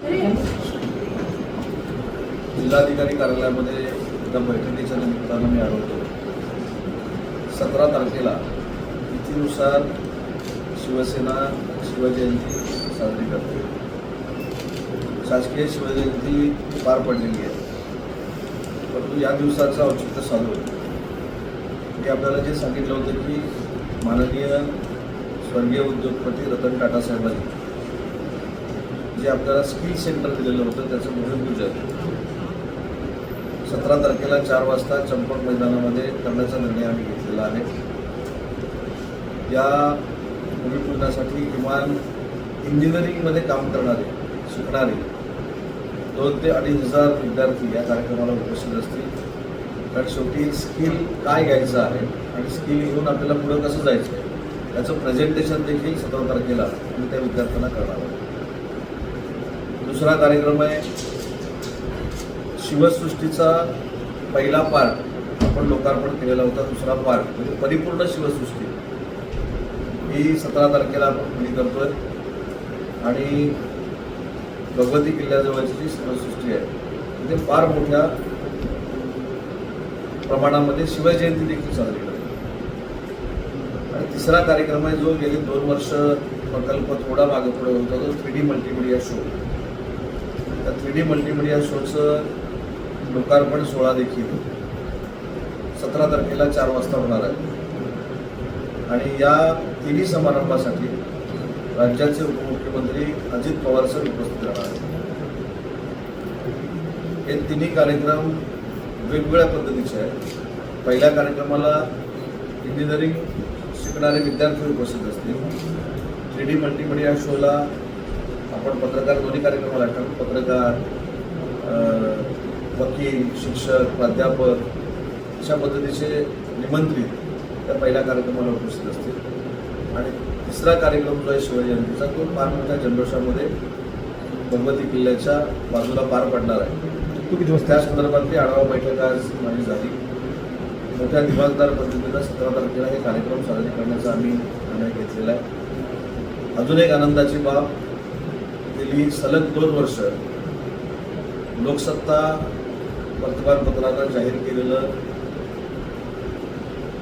जिल्हाधिकारी कार्यालयामध्ये एका बैठकीच्या निमित्तानं मी आढळतो सतरा तारखेला तिथीनुसार शिवसेना शिवजयंती साजरी करते. शासकीय शिवजयंती पार पडलेली आहे. परंतु या दिवसाचं औचित्य साधू की आपल्याला जे सांगितलं होतं की माननीय स्वर्गीय उद्योगपती रतन टाटा साहेबांनी जे आपल्याला स्किल सेंटर दिलेलं होतं त्याचं भूमिपूजन सतरा तारखेला चार वाजता चंपक मैदानामध्ये करण्याचा निर्णय आम्ही घेतलेला आहे. या भूमिपूजनासाठी किमान इंजिनिअरिंगमध्ये काम करणारे शिकणारे दोन ते अडीच हजार विद्यार्थी या कार्यक्रमाला उपस्थित असतील. कारण शेवटी स्किल काय घ्यायचं आहे आणि स्किल घेऊन आपल्याला पुढं कसं जायचं आहे त्याचं प्रेझेंटेशन देखील सतरा तारखेला आम्ही त्या विद्यार्थ्यांना करणार आहोत. दुसरा कार्यक्रम आहे. शिवसृष्टीचा पहिला पार्ट आपण लोकार्पण केलेला होता दुसरा पार्ट म्हणजे परिपूर्ण शिवसृष्टी. ही सतरा तारखेला आपण खुली करतोय. आणि भगवती किल्ल्याजवळची जी शिवसृष्टी आहे तिथे फार मोठ्या प्रमाणामध्ये शिवजयंती देखील साजरी करतो आणि तिसरा कार्यक्रम आहे जो गेली दोन वर्ष प्रकल्प थोडा मागे पुढे होता तो three D multimedia show. Three D multimedia शोचं लोकार्पण सोहळा देखील सतरा तारखेला चार वाजता होणार आहे. आणि या तिन्ही समारंभासाठी राज्याचे उपमुख्यमंत्री अजित पवार सर उपस्थित राहणार आहेत. हे तिन्ही कार्यक्रम वेगवेगळ्या पद्धतीचे आहेत. पहिल्या कार्यक्रमाला इंजिनिअरिंग शिकणारे विद्यार्थी उपस्थित असतील. थ्री डी मल्टीमीडिया शोला आपण पत्रकार दोन्ही कार्यक्रमाला ठरवू पत्रकार वकील शिक्षक प्राध्यापक अशा पद्धतीचे निमंत्रित त्या पहिल्या कार्यक्रमाला उपस्थित असतील. आणि तिसरा कार्यक्रम जो आहे शिवजयंतीचा तो फार मोठ्या जल्लोषामध्ये भगवती किल्ल्याच्या बाजूला पार पडणार आहे. त्या संदर्भातली आढावा बैठक आज माझी झाली. मोठ्या दिमागदार पद्धतीनं सतरा तारखेला हे कार्यक्रम साजरे करण्याचा आम्ही निर्णय घेतलेला आहे. अजून एक आनंदाची बाब गेली सलग दोन वर्ष लोकसत्ता वर्तमानपत्रानं जाहीर केलेलं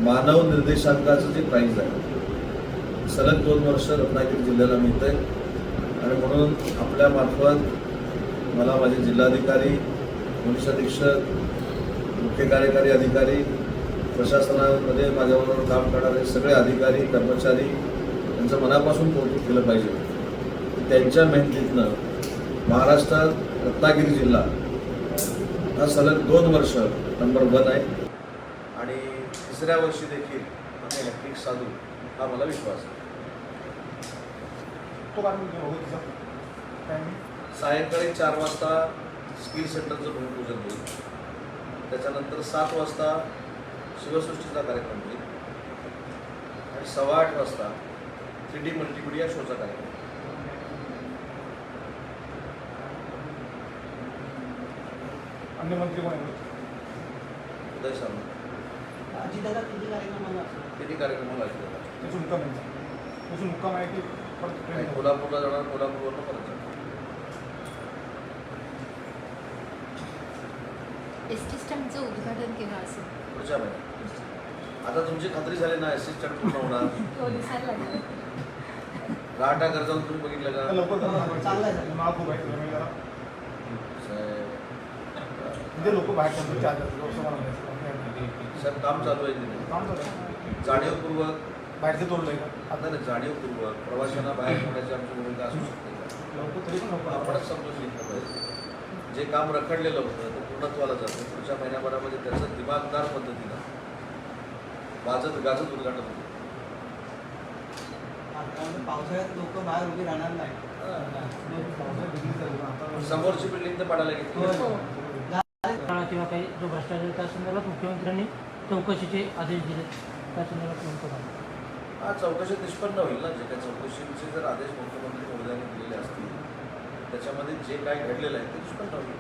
मानव निर्देशांकाचं जे प्राईज आहे सलग दोन वर्ष रत्नागिरी जिल्ह्याला मिळत आहे आणि म्हणून आपल्या मार्फत मला माझे जिल्हाधिकारी पोलीस अधीक्षक मुख्य कार्यकारी अधिकारी प्रशासनामध्ये माझ्याबरोबर काम करणारे सगळे अधिकारी कर्मचारी यांचं मनापासून कौतुक केलं पाहिजे. त्यांच्या मेहनतीतनं महाराष्ट्रात रत्नागिरी जिल्हा हा सलग दोन वर्ष नंबर वन आहे. आणि तिसऱ्या वर्षी देखील आम्ही हॅट्रिक साधू हा मला विश्वास आहे. टायमिंग सायंकाळी चार वाजता स्किल सेंटरचं भूमिपूजन होईल. त्याच्यानंतर सात वाजता शिवसृष्टीचा कार्यक्रम होईल. आणि सव्वा आठ वाजता थ्री डी मल्टीमीडिया शोचा कार्यक्रम अन्य मंत्री कोण आहेत? उदय सामंत अजितदादा किती कार्यक्रमाला असतो तिन्ही कार्यक्रमाला ऐकलं त्याचं मुक्काम आहे त्याचं मुक्काम आहे की परत कोल्हापूरला जाणार कोल्हापूरवरनं परत जाणार. एस टी स्टँडचं उद्घाटन केव्हा असेल पुढच्या महिन्यात. आता तुमची खात्री झाली ना असिस्टंट पूर्ण होणार? हो लागलं राहटा गरजावून तुम्ही बघितलं का? लवकर चांगलं आहे, चांगलं आहे. महाग खूप आहे त्यामुळे जरा. साहेब, म्हणजे लोक बाहेर चार्जर लोकसभा साहेब काम चालू आहे की नाही काम चालू आहे. जाणीवपूर्वक बाहेरचं तोडलंय का? आता नाही जाणीवपूर्वक. प्रवाशांना बाहेर पडण्याची आमची भूमिका असू शकते का? लवकर तरी पण लवकर आपणच समजून घेतलं पाहिजे. जे काम रखडलेलं होतं ते पूर्णत्वाला जातं. पुढच्या महिन्याभरामध्ये त्याचं दिमागदार पद्धतीनं वाजत गाजत उद्घाटन होतं. आता पावसाळ्यात लोक बाहेर उभी राहणार नाही. समोरची बिल्डिंग तर पाडायला घेतली हो काळा किंवा काही जो भ्रष्टाचार त्या संदर्भात मुख्यमंत्र्यांनी चौकशीचे आदेश दिले. त्या संदर्भात नेमकं? हा चौकशी निष्पन्न होईल ना. जे काही चौकशीचे जर आदेश मुख्यमंत्री महोदयांनी दिलेले असतील त्याच्यामध्ये जे काय घडलेलं आहे ते निष्पन्न होईल.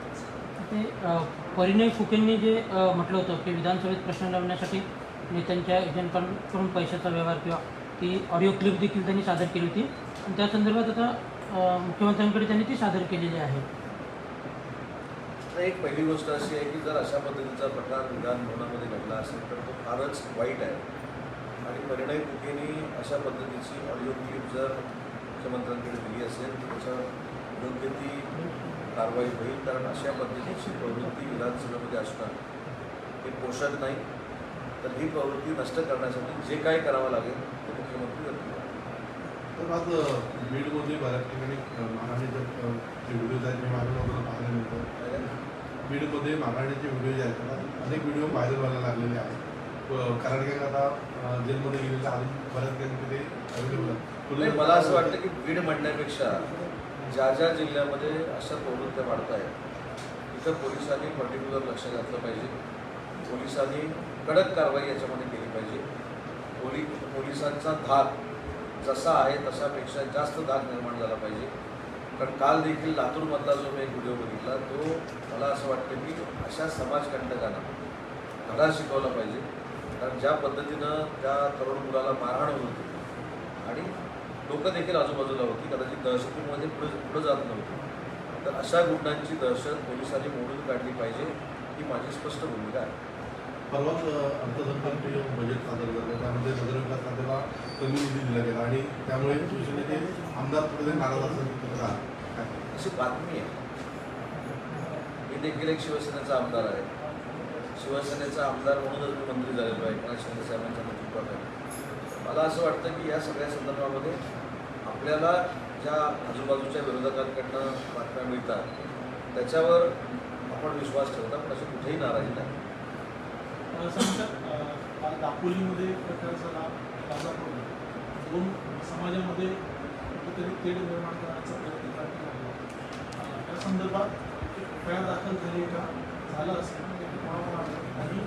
ते अ, परिणय फुकेंनी जे अ, म्हटलं होतं की विधानसभेत प्रश्न लावण्यासाठी नेत्यांच्या एजंटांकडून पैशाचा व्यवहार किंवा ती ऑडिओ क्लिप देखील त्यांनी सादर केली होती. आणि त्या संदर्भात आता अं, मुख्यमंत्र्यांकडे त्यांनी ती सादर केलेली आहे. तर एक पहिली गोष्ट अशी आहे की जर अशा पद्धतीचा प्रकार विधान भवनामध्ये घडला असेल तर तो फारच वाईट आहे. आणि परिणय फुकेनी अशा पद्धतीची ऑडिओ क्लिप जर मुख्यमंत्र्यांकडे दिली असेल तर त्याच्यावर योग्य ती कारवाई होईल. कारण अशा पद्धतीची प्रवृत्ती विधानसभेमध्ये असणं हे पोषक नाही तर ही प्रवृत्ती नष्ट करण्यासाठी जे काही करावं लागेल ते मुख्यमंत्री करतील तर आज बीडमध्ये बऱ्याच ठिकाणी महाराणीचे जे व्हिडिओज आहेत ते व्हायरल होताना पाहायला मिळतं बीडमध्ये महाराणीचे व्हिडिओ जे आहेत त्याला अनेक व्हिडिओ व्हायरल व्हायला लागलेले आहेत. कारण की आता जेलमध्ये गेलेले अजून बऱ्याच ठिकाणी ते अवेलेबल नाही, मला असं वाटतं की बीड म्हणण्यापेक्षा ज्या ज्या जिल्ह्यामध्ये अशा प्रवृत्त्या वाढत आहेत तिथं पोलिसांनी पर्टिक्युलर लक्ष घातलं पाहिजे. पोलिसांनी कडक कारवाई याच्यामध्ये केली पाहिजे. पोली पोलिसांचा धाक जसा आहे तशापेक्षा जास्त धाक निर्माण झाला पाहिजे. कारण काल देखील लातूरमधला जो मी एक व्हिडिओ बघितला तो मला असं वाटतं की अशा समाजकंटकांना धडा शिकवला पाहिजे. कारण ज्या पद्धतीनं त्या तरुण मुलाला मारहाण होत होती आणि लोक देखील आजूबाजूला होती कदाचित दहशतीमध्ये पुढे पुढे जात नव्हती. तर अशा गुन्ह्यांची दहशत पोलिसांनी मोडून काढली पाहिजे ही माझी स्पष्ट भूमिका आहे. परवाच अर्थसंकल्पीय बजेट सादर झालं त्यामध्ये नगरविकास खात्याला कमी निधी दिला गेला आणि त्यामुळे शिवसेनेचे आमदार पुढे नाराज असं? अशी बातमी आहे. मी देखील एक शिवसेनेचा आमदार आहे. शिवसेनेचा आमदार म्हणूनच मी मंत्री झालेलो आहे एकनाथ शिंदे साहेबांच्या नेतृत्वाखाली. मला असं वाटतं की या सगळ्या संदर्भामध्ये आपल्याला ज्या आजूबाजूच्या विरोधकांकडनं बातम्या मिळतात त्याच्यावर आपण विश्वास ठेवता पण अशी कुठेही नाराजी नाही. दापोलीमध्ये प्रकार झाला दोन समाजामध्ये कुठेतरी तेढ निर्माण करण्याचा प्रयत्न करण्यात आला त्या संदर्भात एफ आय आर दाखल झाली का? झालं असेल. म्हणजे ते आणि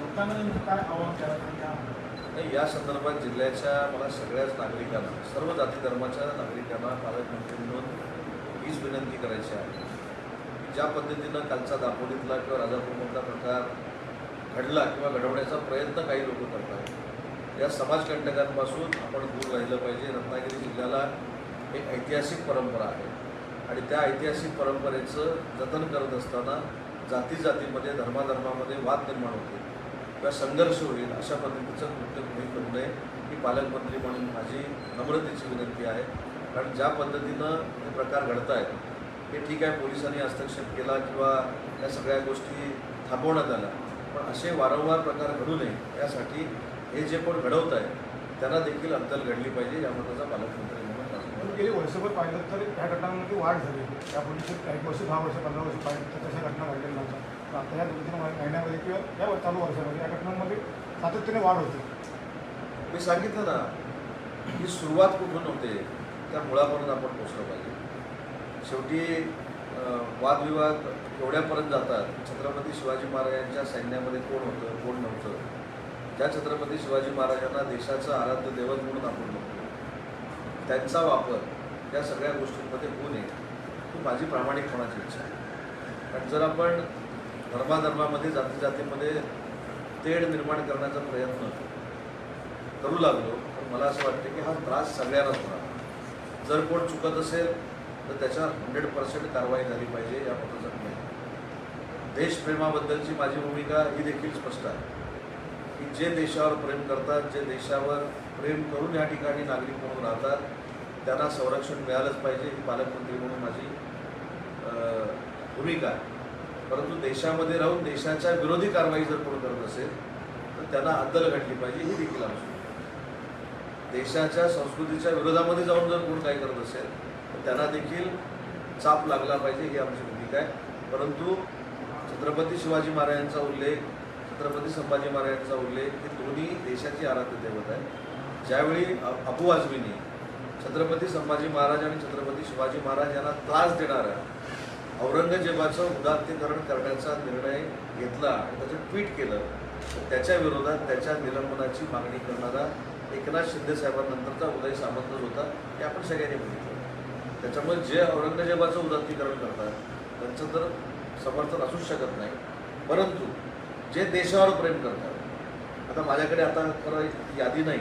लोकांना नेमकं काय आव्हान करायचं नाही? या संदर्भात जिल्ह्याच्या मला सगळ्याच नागरिकांना सर्व जाती धर्माच्या नागरिकांना पालकमंत्री म्हणून हीच विनंती करायची आहे. की ज्या पद्धतीनं कालचा दापोलीतला किंवा राजापूरमधला प्रकार घडला किंवा घडवण्याचा प्रयत्न काही लोक करतात या समाजकंटकांपासून आपण दूर राहिलं पाहिजे. रत्नागिरी जिल्ह्याला एक ऐतिहासिक परंपरा आहे. आणि त्या ऐतिहासिक परंपरेचं जतन करत असताना जाती जातीमध्ये धर्माधर्मामध्ये वाद निर्माण होते किंवा संघर्ष होईल अशा पद्धतीचं कृत्य कोणी करू नये ही पालकमंत्री म्हणून माझी नम्रतेची विनंती आहे. कारण ज्या पद्धतीनं हे प्रकार घडत आहेत हे ठीक आहे पोलिसांनी हस्तक्षेप केला किंवा या सगळ्या गोष्टी थांबवण्यात आल्या. पण असे वारंवार प्रकार घडू नये यासाठी हे जे कोण घडवत आहे त्यांना देखील अद्दल घडली पाहिजे या मताचा पालकमंत्री म्हणून गेली वर्षभर पाहिलं तर ह्या घटनांमध्ये वाढ झाली. यापूर्वी काही वर्ष दहा वर्ष पंधरा वर्ष पाहिलं तर तशा घटना घडलेल्या नव्हत्या. पण आता या दोन महिन्यामध्ये किंवा या चालू वर्षामध्ये या घटनांमध्ये सातत्याने वाढ होते. मी सांगितलं ना ही सुरुवात कुठून होते त्या मुळापर्यंत आपण पोचलं पाहिजे. शेवटी वादविवाद एवढ्यापर्यंत जातात. छत्रपती शिवाजी महाराजांच्या सैन्यामध्ये कोण होतं कोण नव्हतं? ज्या छत्रपती शिवाजी महाराजांना देशाचं आराध्य दैवत म्हणून आपण बघतो. त्यांचा वापर या सगळ्या गोष्टींमध्ये होऊ नये ही माझी प्रामाणिकपणाची इच्छा आहे. कारण जर आपण धर्माधर्मामध्ये जाती जातीमध्ये तेढ निर्माण करण्याचा प्रयत्न करू लागलो तर मला असं वाटतं की हा त्रास सगळ्यांनाच होणार. जर कोण चुकत असेल तर त्याच्यावर हंड्रेड पर्सेंट कारवाई झाली पाहिजे या मताचा देशप्रेमाबद्दलची माझी भूमिका ही देखील स्पष्ट आहे. की जे देशावर प्रेम करतात जे देशावर प्रेम करून या ठिकाणी नागरिक म्हणून राहतात त्यांना संरक्षण मिळालंच पाहिजे ही पालकमंत्री म्हणून माझी भूमिका आहे. परंतु देशामध्ये राहून देशाच्या विरोधी कारवाई जर कोण करत असेल तर त्यांना अद्दल घडली पाहिजे ही देखील आमची देशाच्या संस्कृतीच्या विरोधामध्ये जाऊन जर कोण काही करत असेल तर त्यांना देखील चाप लागला पाहिजे ही आमची भूमिका आहे. परंतु छत्रपती शिवाजी महाराजांचा उल्लेख छत्रपती संभाजी महाराजांचा उल्लेख हे दोन्ही देशाची आराध्य दैवत आहे ज्यावेळी अबू आझमीने छत्रपती संभाजी महाराज आणि छत्रपती शिवाजी महाराज यांना त्रास देणाऱ्या औरंगजेबाचं उदात्तीकरण करण्याचा निर्णय घेतला आणि त्याचं ट्विट केलं तर त्याच्या विरोधात त्याच्या निलंबनाची मागणी करणारा एकनाथ शिंदे साहेबांनंतरचा उदय सामंत होता हे आपण सगळ्यांनी बघितलं. त्याच्यामुळे जे औरंगजेबाचं उदात्तीकरण करतात त्यांचं तर समर्थन असूच शकत नाही. परंतु जे देशावर प्रेम करतात. आता माझ्याकडे आता खरं यादी नाही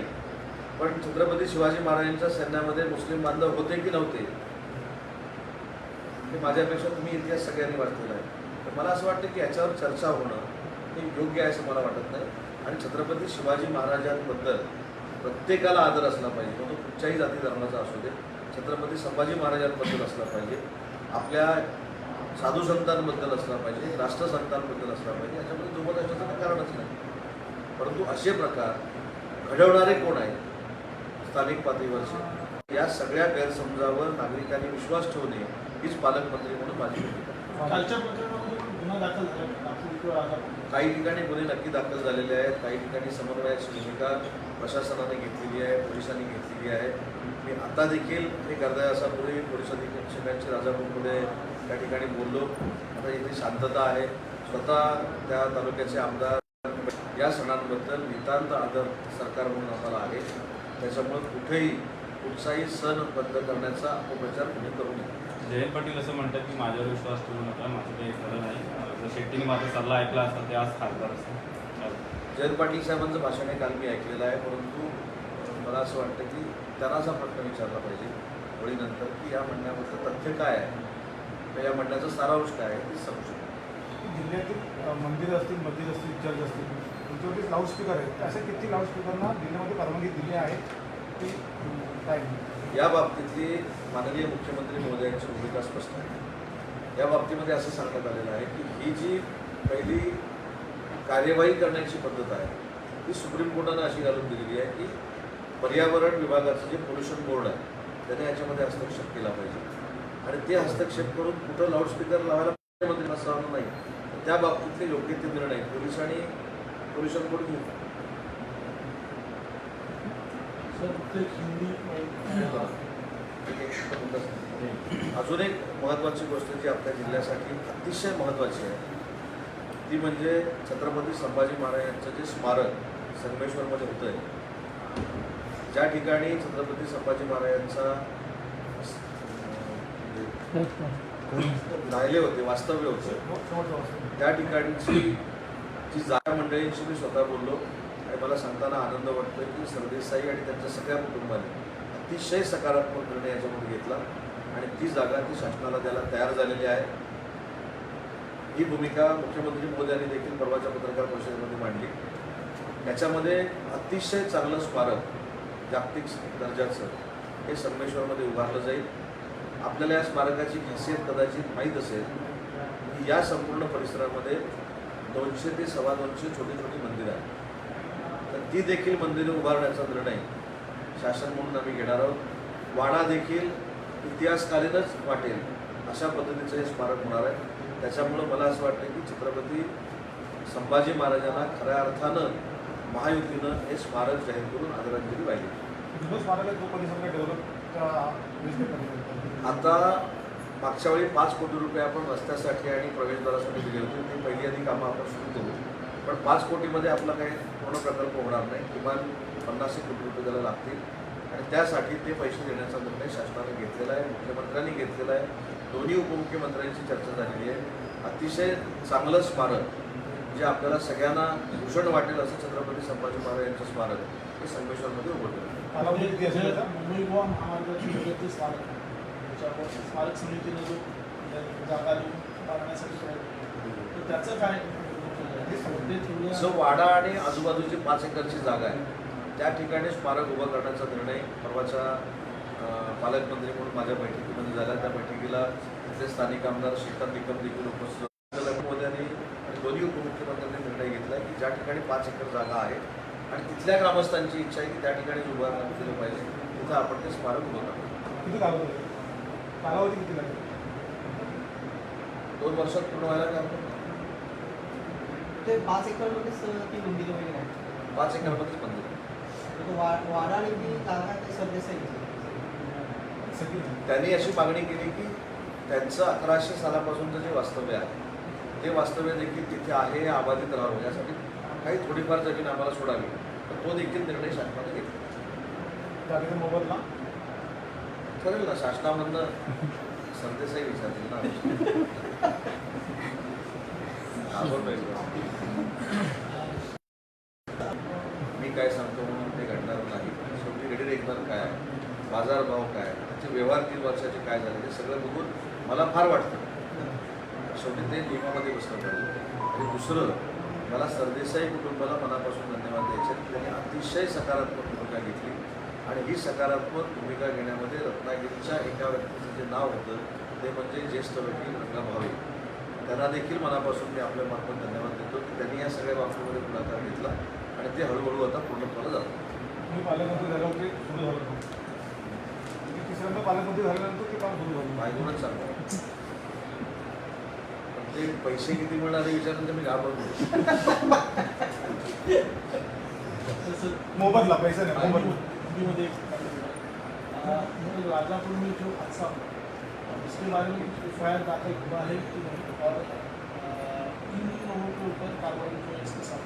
पण छत्रपती शिवाजी महाराजांच्या सैन्यामध्ये मुस्लिम बांधव होते की नव्हते? हे माझ्यापेक्षा तुम्ही इतिहास सगळ्यांनी वाचलेला आहे. तर मला असं वाटतं की याच्यावर चर्चा होणं हे योग्य आहे असं मला वाटत नाही. आणि छत्रपती शिवाजी महाराजांबद्दल प्रत्येकाला आदर असला पाहिजे मग तो कुठच्याही जाती धर्माचा असू दे. छत्रपती संभाजी महाराजांबद्दल असला पाहिजे. आपल्या साधू संतांबद्दल असला पाहिजे राष्ट्रसंतांबद्दल असला पाहिजे याच्यामध्ये दुमत असण्याचं काही कारणच नाही. परंतु असे प्रकार घडवणारे कोण आहेत? स्थानिक पातळीवरचे या सगळ्या गैरसमजावर नागरिकांनी विश्वास ठेवणे हीच पालकमंत्री म्हणून माझी काही ठिकाणी गुन्हे नक्की दाखल झालेले आहेत काही ठिकाणी समन्वयाची भूमिका प्रशासनाने घेतलेली आहे पोलिसांनी घेतलेली आहे. मी आता देखील एक अर्ध्या तासापूर्वी पोलीस अधीक्षकांची राजापूरमध्ये त्या ठिकाणी बोललो. आता इथे शांतता आहे. स्वतः त्या तालुक्याचे आमदार या सणांबद्दल नितांत आदर सरकार म्हणून आम्हाला आहे. त्याच्यामुळे कुठेही कुठचाही सण बंद करण्याचा अपप्रचार कुणी करू नये. जयंत पाटील असं म्हणतात की माझ्यावर विश्वास ठेवू नका माझं काही खरं नाही. जर शेट्टीने माझा सल्ला ऐकला असता ते आज खासदार असं जयंत पाटील साहेबांचं भाषण हे काल मी ऐकलेलं आहे. परंतु मला असं वाटतं की त्यांनाच हा प्रश्न विचारला पाहिजे. होळीनंतर की या म्हणण्यामधलं तथ्य काय आहे? तर या म्हणण्याचा सारांश काय आहे ते समजू शकतो. जिल्ह्यातील मंदिरं असतील मस्जिद असतील चर्च असतील त्यांच्यावरती लाऊडस्पीकर आहेत. अशा किती लाऊडस्पीकरना जिल्ह्यामध्ये परवानगी दिली आहे ती अम, काय? या बाबतीतली माननीय मुख्यमंत्री महोदयांची भूमिका स्पष्ट आहे. या बाबतीमध्ये असं सांगण्यात आलेलं आहे की ही जी पहिली कार्यवाही करण्याची पद्धत आहे ती सुप्रीम कोर्टानं अशी घालून दिलेली आहे की पर्यावरण विभागाचं जे पोल्युशन बोर्ड आहे त्याने याच्यामध्ये हस्तक्षेप केला पाहिजे. आणि ते हस्तक्षेप करून कुठं लाऊडस्पीकर लावायला मुख्यमंत्री असं नाही. त्या बाबतीतले योग्य ते निर्णय पोलीस आणि पोल्युशन बोर्ड घेऊ अजून एक महत्त्वाची गोष्ट जी आपल्या जिल्ह्यासाठी अतिशय महत्त्वाची आहे ती म्हणजे छत्रपती संभाजी महाराजांचं जे स्मारक संगमेश्वरमध्ये होतं आहे ज्या ठिकाणी छत्रपती संभाजी महाराजांचा अं, राहिले होते वास्तव्य होते. त्या ठिकाणची जी जागा मंडळींशी मी स्वतः बोललो आणि मला सांगताना आनंद वाटतोय की सरदेसाई आणि त्यांच्या सगळ्या कुटुंबाने अतिशय सकारात्मक निर्णय याच्यामध्ये घेतला आणि ती जागा ती शासनाला द्यायला तयार झालेली आहे. ही भूमिका मुख्यमंत्री मोदयांनी देखील परवाच्या पत्रकार परिषदेमध्ये मांडली. याच्यामध्ये अतिशय चांगलं स्मारक जागतिक दर्जाचं हे संगमेश्वरमध्ये उभारलं जाईल. आपल्याला या स्मारकाची खासियत कदाचित माहीत असेल की या संपूर्ण परिसरामध्ये दोनशे ते सव्वा दोनशे छोटी छोटी मंदिरं आहेत. तर ती देखील मंदिरं उभारण्याचा निर्णय शासन म्हणून आम्ही घेणार आहोत. वाडा देखील इतिहासकालीनच वाटेल अशा पद्धतीचं हे स्मारक होणार आहे. त्याच्यामुळं मला असं वाटतं की छत्रपती संभाजी महाराजांना खऱ्या अर्थानं महायुतीनं हे स्मारक जाहीर करून आदरांजली वाहिली. जुनं स्मारक आता मागच्या वेळी पाच कोटी रुपये आपण रस्त्यासाठी आणि प्रवेशद्वारासाठी दिले होते. ते पहिली आधी कामं आपण सुरू करू पण पाच कोटीमध्ये आपला काही पूर्ण प्रकल्प होणार नाही. किमान पन्नास कोटी रुपये त्याला लागतील. आणि त्यासाठी ते पैसे देण्याचा निर्णय शासनाने घेतलेला आहे मुख्यमंत्र्यांनी घेतलेला आहे. दोन्ही उपमुख्यमंत्र्यांची चर्चा झालेली आहे. अतिशय चांगलं स्मारक जे आपल्याला सगळ्यांना भूषण वाटेल असं छत्रपती संभाजी महाराज यांचं स्मारक हे संगमेश्वरमध्ये उभं केलं त्याच्यावर स्मारक समितीने जो जागा देऊन बांधण्यासाठी प्रयत्न. तर त्याचं काय वाडा आणि आजूबाजूची पाच एकरची जागा आहे त्या ठिकाणी स्मारक उभं करण्याचा निर्णय परवाच्या पालकमंत्री म्हणून माझ्या बैठकीमध्ये झाला त्या बैठकीला तिथले स्थानिक आमदार श्रीकांत निकम देखील उपस्थित होते. मोदयांनी आणि दोन्ही उपमुख्यमंत्र्यांनी निर्णय घेतला की ज्या ठिकाणी पाच एकर जागा आहे आणि तिथल्या ग्रामस्थांची इच्छा आहे की त्या ठिकाणी उभारण्यात केलं पाहिजे तिथं आपण ते स्मारक उभं करतो कालावधी आहे? किती लागेल? दोन वर्षात पूर्ण व्हायला काय. ते पाच एकरमध्येच ती मंदिरं वगैरे आहेत. पाच एकरमध्येच मंदिर. आहे. तर तो वा- वाडा आणि ती जागा ते सरदेसाई सगळी त्यांनी अशी मागणी केली की त्यांचं अकराशे सालापासूनचं जे वास्तव्य आहे ते वास्तव्य देखील तिथे आहे हे अबाधित राहावं. यासाठी काही थोडीफार जमीन आम्हाला सोडावी. तर तो देखील निर्णय शासनाने घेतला. जागेचा मोबदला? करेल ना शासनामधनं संदेशही विचारतील ना. मी काय सांगतो म्हणून ते घडणार नाही. शेवटी बाजारभाव काय? त्याचे व्यवहार तीन वर्षाचे काय झाले ते सगळं बघून मला फार वाटतं. शेवटी ते नियमामध्ये बसलं पाहिजे. आणि दुसरं मला सरदेसाई कुटुंबाला मनापासून धन्यवाद द्यायचे त्यांनी अतिशय सकारात्मक भूमिका घेतली. आणि ही सकारात्मक भूमिका घेण्यामध्ये रत्नागिरीच्या एका व्यक्तीचं जे नाव होतं ते म्हणजे ज्येष्ठ वकील रंगा भावे. त्यांना देखील मनापासून मी आपल्या मार्फत धन्यवाद देतो की त्यांनी या सगळ्या बाबतीमध्ये पुढाकार घेतला आणि ते हळूहळू आता पूर्णपणे जातं मी पालकमंत्री झाल्यावर ते सुरू झालं तिसऱ्यांदा पालकमंत्री झाल्यानंतर ते काम सुरू झालं सांगतो पण ते पैसे किती मिळणार विचारून मी घाबरतो मोबदला पैसा नाही मोबदला. हिंदीमध्ये एक मतलब राजापुर में जो हादसा हुआ उसके बारे में एफ़ आई आर दाखिल हुआ है कि नहीं, और इन लोगों के ऊपर कार्रवाई जो इसके साथ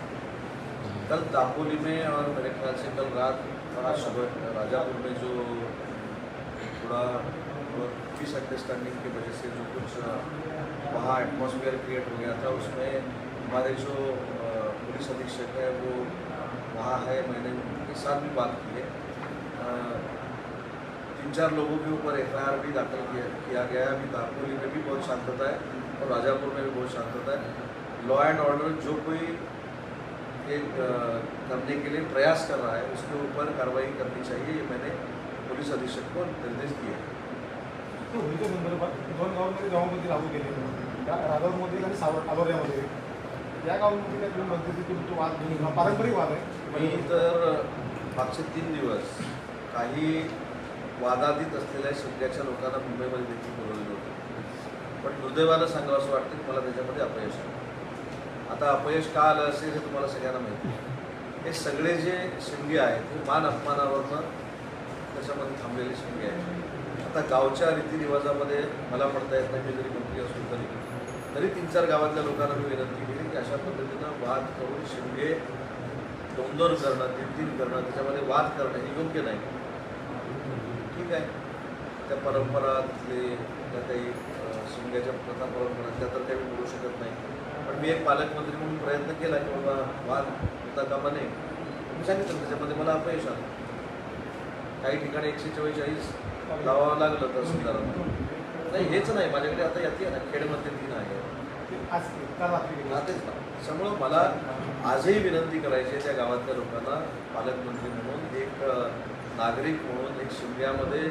कल दापोली में और मेरे ख्याल से कल रात आज सुबह राजापुर में जो थोड़ा पीस अंडरस्टैंडिंग की वजह से जो कुछ वहाँ एटमोसफियर क्रिएट हो गया था, उसमें हमारे जो पुलिस अधीक्षक है, वो वहाँ है, मैंने उनके साथ भी बात की है। तीन चार लोगों के ऊपर एफआईआर भी दाखिल किया किया गया है। अभी दापोली में भी बहुत शांतता है और राजापुर में भी बहुत शांतता है। लॉ एंड ऑर्डर जो कोई एक करने के लिए प्रयास कर रहा है उसके ऊपर कार्रवाई करनी चाहिए ये मैंने पुलिस अधीक्षक को निर्देश दिए हैं। ते होळीच्या संदर्भात दोन गावांमध्ये गावामध्ये लागू केले त्या राजापूरमध्ये आणि सावर आलोऱ्यामध्ये या गावांमध्ये काय तुम्ही म्हणते की तुमचा वाद पारंपरिक वाद आहे मी तर मागचे तीन दिवस। काही वादातीत असलेल्या शिमग्याच्या लोकांना मुंबईमध्ये देखील बोलवलेलं होतं. पण दुर्दैवानं सांगावं असं वाटतं की मला त्याच्यामध्ये अपयश आलं. आता अपयश का आलं असेल हे तुम्हाला सगळ्यांना माहिती आहे. हे सगळे जे शिंगे आहेत हे मान अपमानावरनं त्याच्यामध्ये थांबलेले शिंगे आहेत. आता गावच्या रीतिरिवाजामध्ये मला पडता येत नाही मी जरी मंत्री असलो तरी तरी तीन चार गावातल्या लोकांना मी विनंती केली की अशा पद्धतीनं वाद करून शिंगे दोन दोन करणं तीन तीन करणं त्याच्यामध्ये वाद करणं हे योग्य नाही. ठीक आहे. त्या परंपरातले ज्या त्या काही शिंग्याच्या प्रथा परंपरा त्या तर काही मी बोलू शकत नाही. पण मी एक पालकमंत्री म्हणून प्रयत्न केला की बाबा वाद होता कामा नये. मी सांगितलं त्याच्यामध्ये मला अपयश आलं. काही ठिकाणी एकशे चव्वेचाळीस लावावं लागलं तर सुद्धा नाही हेच नाही. माझ्याकडे आता येते ना खेडमध्ये तीन आहे. ते तेच ना. मला आजही विनंती करायची आहे त्या गावातल्या लोकांना पालकमंत्री म्हणून एक नागरिक म्हणून एक शिमग्यामध्ये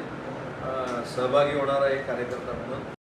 सहभागी होणारा एक कार्यकर्ता म्हणून